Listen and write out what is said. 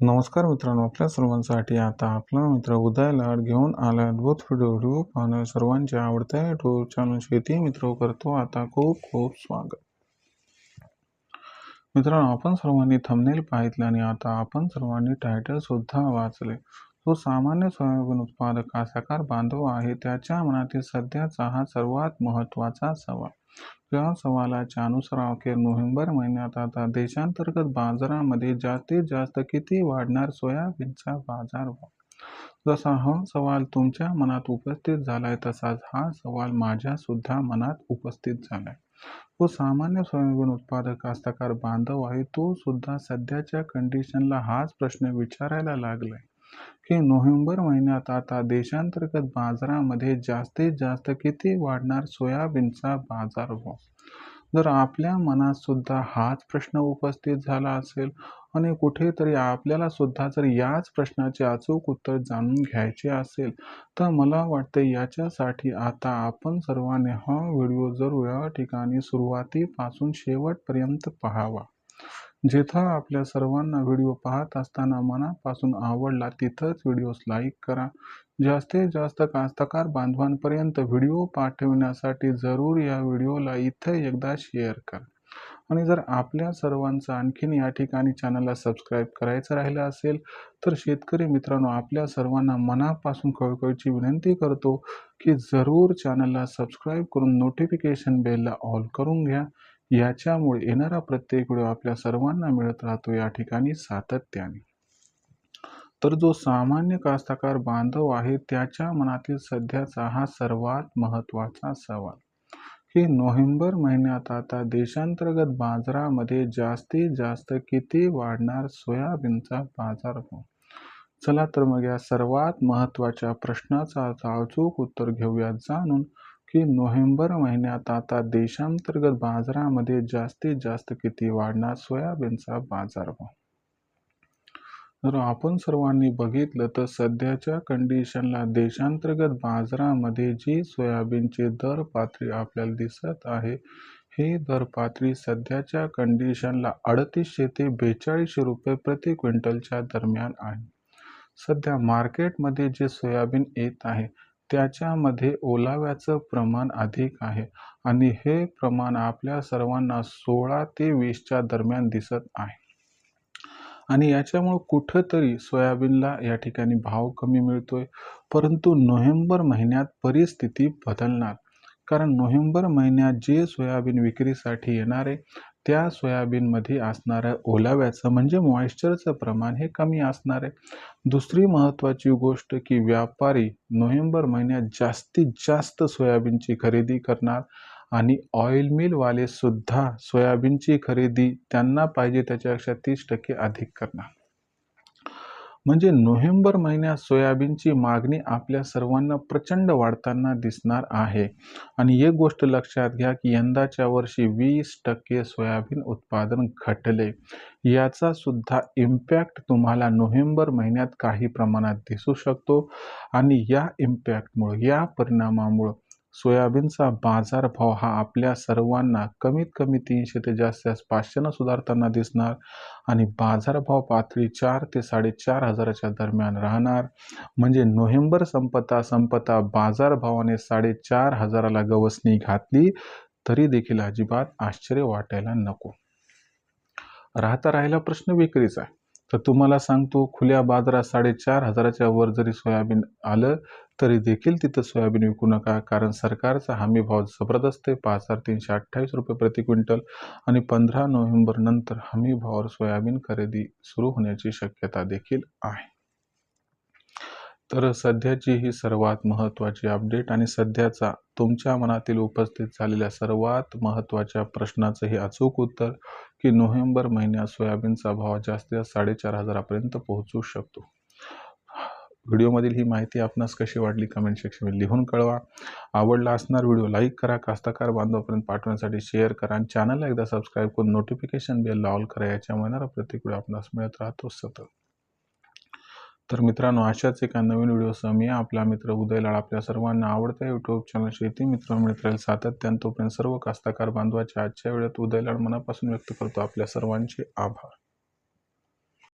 नमस्कार मित्रांनो आपल्या सर्वांसाठी आता आपला मित्र उदय लाड घेऊन आला अद्भुत व्हिडिओ व्हिडिओ पाहणं सर्वांच्या आवडत्या युट्यूब चॅनल शेती मित्र करतो. आता खूप खूप स्वागत. मित्रांनो आपण सर्वांनी थंबनेल पाहितले आणि आता आपण सर्वांनी टायटल सुद्धा वाचले. तो सामान्य सोयाबीन उत्पादक हा बांधव आहे. त्याच्या मनातील सध्याचा हा सर्वात महत्त्वाचा सवाल. या सवालाच्या अनुसार अखेर नोव्हेंबर महिन्यात आता देशांतर्गत बाजारामध्ये जास्तीत जास्त किती वाढणार सोयाबीनचा बाजारभाव जसा हा सवाल तुमच्या मनात उपस्थित झालाय तसाच हा सवाल माझ्या सुद्धा मनात उपस्थित झालाय. तो सामान्य सोयाबीन उत्पादक कास्तकार बांधव आहे तो सुद्धा सध्याच्या कंडिशनला हाच प्रश्न विचारायला लागलाय. की नोव्हेंबर महिन्यात आता देशांतर्गत बाजारामध्ये जास्तीत जास्त किती वाढणार सोयाबीनचा बाजारभाव जर आपल्या मनात सुद्धा हाच प्रश्न उपस्थित झाला असेल आणि कुठेतरी आपल्याला सुद्धा जर याच प्रश्नाचे अचूक उत्तर जाणून घ्यायचे असेल तर मला वाटते याच्यासाठी आता आपण सर्वांनी हा व्हिडिओ जरूर या ठिकाणी सुरुवातीपासून शेवटपर्यंत पाहावा. जिथं आपल्या सर्वांना व्हिडिओ पाहत असताना मनापासून आवडला तिथंच व्हिडिओस लाईक करा. जास्तीत जास्त कास्तकार बांधवांपर्यंत व्हिडिओ पाठवण्यासाठी जरूर या व्हिडिओला इथं एकदा शेअर करा. आणि जर आपल्या सर्वांचं आणखीन या ठिकाणी चॅनलला सबस्क्राईब करायचं राहिलं असेल तर शेतकरी मित्रांनो आपल्या सर्वांना मनापासून कळकळीची विनंती करतो की जरूर चॅनलला सबस्क्राईब करून नोटिफिकेशन बेलला ऑल करून घ्या. याच्यामुळे येणारा प्रत्येक व्हिडिओ आपल्या सर्वांना मिळत राहतो या ठिकाणी सातत्याने. तर जो सामान्य कास्तकार बांधव आहे त्याच्या मनातील सध्याचा हा सर्वात महत्त्वाचा सवाल. की नोव्हेंबर महिन्यात आता देशांतर्गत बाजारामध्ये जास्तीत जास्त किती वाढणार सोयाबीनचा बाजारभाव चला तर मग या सर्वात महत्त्वाच्या प्रश्नाचा अचूक उत्तर घेऊया जाणून की नोव्हेंबर महिन्यात आता देशांतर्गत बाजारामध्ये जास्तीत जास्त किती वाढणार? सोयाबीनचा बाजारभाव. जर आपण सर्वांनी बघितलं तर सध्याच्या कंडिशनला देशांतर्गत बाजारामध्ये जी सोयाबीनची दर पातळी आपल्याला दिसत आहे ही दर पातळी सध्याच्या कंडिशनला अडतीसशे ते बेचाळीसशे रुपये प्रति क्विंटलच्या दरम्यान आहे. सध्या मार्केटमध्ये जे सोयाबीन येत आहे त्याच्यामध्ये ओलाव्याचं प्रमाण अधिक आहे. आणि हे प्रमाण आपल्या सर्वांना सोळा ते वीसच्या दरम्यान दिसत आहे. आणि याच्यामुळं कुठंतरी सोयाबीनला या ठिकाणी भाव कमी मिळतोय. परंतु नोव्हेंबर महिन्यात परिस्थिती बदलणार. कारण नोव्हेंबर महिन्यात जे सोयाबीन विक्रीसाठी येणार आहे त्या सोयाबीनमध्ये असणाऱ्या ओलाव्याचं म्हणजे मॉइश्चरचं प्रमाण हे कमी असणार आहे. दुसरी महत्त्वाची गोष्ट की व्यापारी नोव्हेंबर महिन्यात जास्तीत जास्त सोयाबीनची खरेदी करणार आणि ऑइल मिलवालेसुद्धा सोयाबीनची खरेदी त्यांना पाहिजे त्याच्यापेक्षा तीस टक्के अधिक करणार. म्हणजे नोव्हेंबर महिन्यात सोयाबीनची मागणी आपल्या सर्वांना प्रचंड वाढताना दिसणार आहे. आणि एक गोष्ट लक्षात घ्या की यंदाच्या वर्षी वीस टक्के सोयाबीन उत्पादन घटले. याचा सुद्धा इम्पॅक्ट तुम्हाला नोव्हेंबर महिन्यात काही प्रमाणात दिसू शकतो. आणि या इम्पॅक्टमुळं या परिणामामुळं सोयाबीनचा बाजारभाव हा आपल्या सर्वांना कमीत कमी तीनशे ते जास्त पाचशेनं सुधारताना दिसणार आणि बाजारभाव पातळी चार ते साडेचार हजाराच्या दरम्यान राहणार. म्हणजे नोव्हेंबर संपता संपता बाजारभावाने साडेचार हजाराला गवसणी घातली तरी देखील अजिबात आश्चर्य वाटायला नको. राहता राहिला प्रश्न विक्रीचा. आहे तर तुम्हाला सांगतो खुल्या बाजारात साडेचार हजाराच्या वर जरी सोयाबीन आलं तरी देखील तिथं सोयाबीन विकू नका. कारण सरकारचा हमी भाव जबरदस्त आहे. पाच हजार तीनशे अठ्ठावीस रुपये प्रति क्विंटल आणि पंधरा नोव्हेंबर नंतर हमी भावावर सोयाबीन खरेदी सुरू होण्याची शक्यता देखील आहे. तर सध्याची ही सर्वात महत्त्वाची अपडेट आणि सध्याचा तुमच्या मनातील उपस्थित झालेल्या सर्वात महत्त्वाच्या प्रश्नाचं हे अचूक उत्तर की नोव्हेंबर महिन्यात सोयाबीनचा भाव जास्तीत जास्त साडेचार हजारापर्यंत पोहोचू शकतो. व्हिडिओमधील ही माहिती आपणास कशी वाटली कमेंट सेक्शनमध्ये लिहून कळवा. आवडला असणार व्हिडिओ लाईक करा कास्ताकार बांधवापर्यंत पाठवण्यासाठी शेअर करा आणि चॅनलला एकदा सबस्क्राईब करून नोटिफिकेशन बेल ऑल करा याच्या मनाला प्रत्येक आपणास मिळत राहतो सतत. तर मित्रांनो अशाच एका नवीन व्हिडिओसह मी आपला मित्र उदयलाळ आपल्या सर्वांना आवडत्या यूट्यूब चॅनल शेती मित्र मिळत राहील सातत्यानं तोपर्यंत सर्व कास्तकार बांधवाच्या आजच्या वेळेत उदयलाळ मनापासून व्यक्त करतो. आपल्या सर्वांचे आभार.